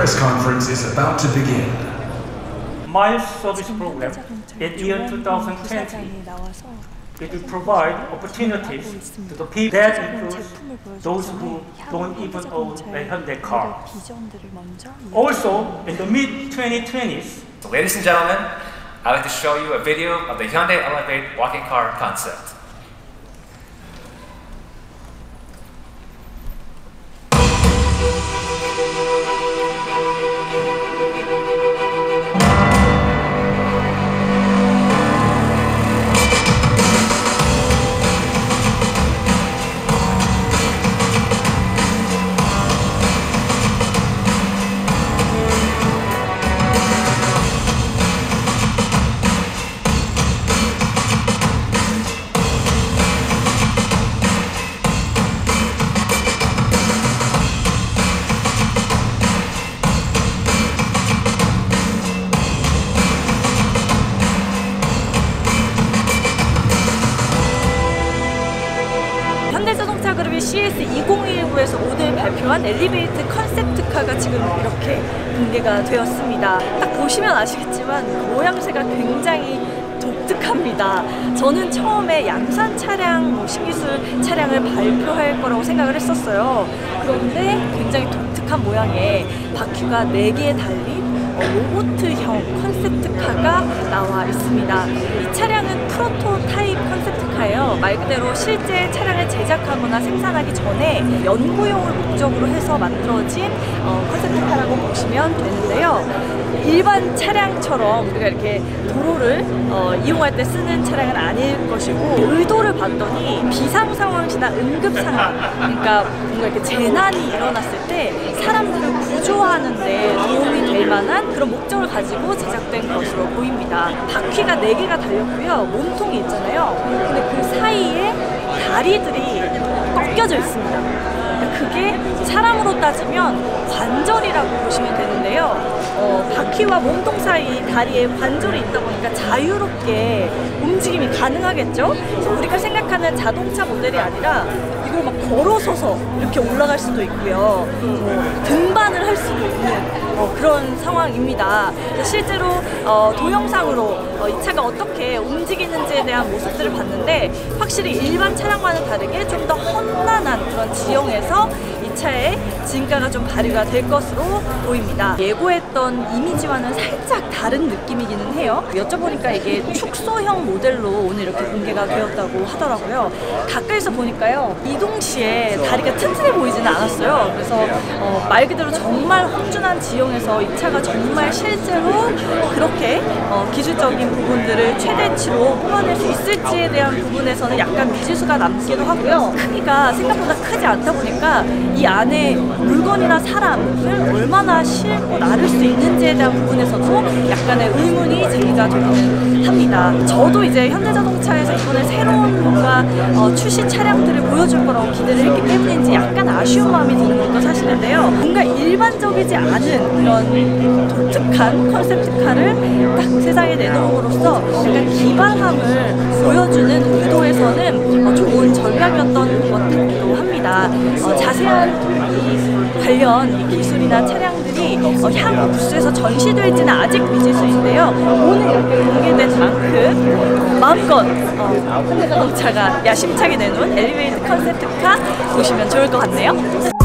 Press conference is about to begin. Miles service program in year 2020 it will provide opportunities to the people that includes those who don't even own a Hyundai car. Also, in the mid 2020s, So ladies and gentlemen, I'd like to show you a video of the Hyundai Elevate walking car concept. 현대 자동차 그룹이 CS2019에서 오늘 발표한 엘리베이트 컨셉트카가 지금 이렇게 공개가 되었습니다. 딱 보시면 아시겠지만 그 모양새가 굉장히 독특합니다. 저는 처음에 양산 차량, 뭐 신기술 차량을 발표할 거라고 생각을 했었어요. 그런데 굉장히 독특한 모양의 바퀴가 4개 달린 어, 로보트형 컨셉트카가 나와 있습니다. 이 차량은 프로토타입 컨셉트카예요. 말 그대로 실제 차량을 제작하거나 생산하기 전에 연구용을 목적으로 해서 만들어진 어, 컨셉트카라고 보시면 되는데요. 일반 차량처럼 우리가 이렇게 도로를 어, 이용할 때 쓰는 차량은 아닐 것이고 의도를 봤더니 비상 상황이나 응급 상황 그러니까 뭔가 이렇게 재난이 일어났을 때 사람들을 만한 그런 목적을 가지고 제작된 것으로 보입니다. 바퀴가 4개가 달렸고요. 몸통이 있잖아요. 근데 그 사이에 다리들이 꺾여져 있습니다. 그러니까 그게 사람으로 따지면 관절이라고 보시면 되는데요. 어, 바퀴와 몸통 사이 다리에 관절이 있다 보니까 자유롭게 움직임이 가능하겠죠? 그래서 우리가 생각하는 자동차 모델이 아니라 이걸 막 걸어서서 이렇게 올라갈 수도 있고요. 뭐 등반을 할 수도 있는 어, 그런 상황입니다. 실제로 어, 동영상으로 어, 이 차가 어떻게 움직이는지에 대한 모습들을 봤는데 확실히 일반 차량과는 다르게 좀 더 험난한 그런 지형에서 이 차의 진가가 좀 발휘가 될 것으로 보입니다. 예고했던 이미지와는 살짝 다른 느낌이기는 해요. 여쭤보니까 이게 축소형 모델로 오늘 이렇게 공개가 되었다고 하더라고요. 가까이서 보니까요. 이동 시에 다리가 튼튼해 보이지는 않았어요. 그래서 어, 말 그대로 정말 험준한 지형에서 이 차가 정말 실제로 그렇게 어, 기술적인 부분들을 최대치로 뽑아낼 수 있을지에 대한 부분에서는 약간 미지수가 남 기도 하고요. 크기가 생각보다 크지 않다 보니까 이 안에 물건이나 사람을 얼마나 싣고 나를 수 있는지에 대한 부분에서도 약간의 의문이 제기가 되기는 합니다. 저도 이제 현대자동차에서 이번에 새로운 뭔가 어, 출시 차량들을 보여줄 거라고 기대를 했기 때문인지 약간 아쉬운 마음이 드는 것도 사실인데요. 일반적이지 않은 이런 독특한 컨셉트카를 딱 세상에 내놓음으로써 약간 기발함을 보여주는 의도에서는 어, 좋은 전략이었던 것 같기도 합니다. 어, 자세한 이 관련 이 기술이나 차량들이 어, 향후 부스에서 전시될지는 아직 미지수인데요. 오늘 공개된 만큼 마음껏 어, 현대자동차가 야심차게 내놓은 엘리베이트 컨셉트카 보시면 좋을 것 같네요.